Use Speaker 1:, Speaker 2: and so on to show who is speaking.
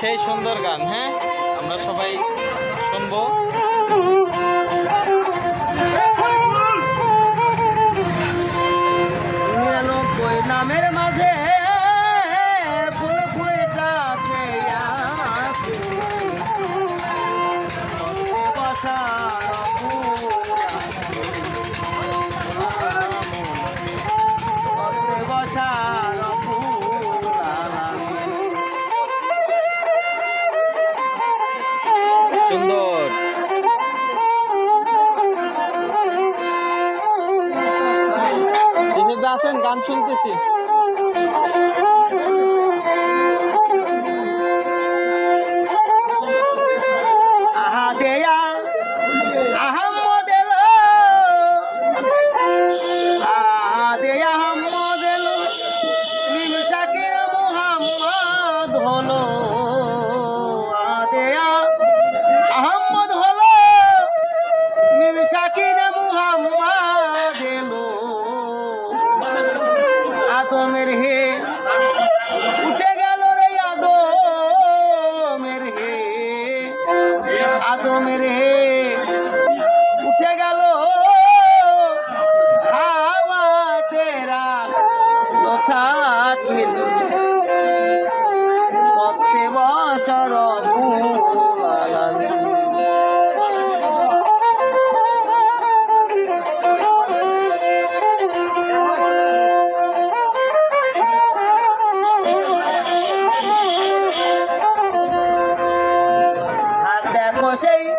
Speaker 1: সেই সুন্দর গান হ্যাঁ? আমরা সবাই শুনব। সুন্দর। আসেন গান শুনতেছি।
Speaker 2: আহা দেয়া শাকির মুহাম্মদ এলো আদমের হে, উঠে গেল রে আদমের হে। আদমের উঠে গেল হাওয়া তেরা থাকিল কতে সেই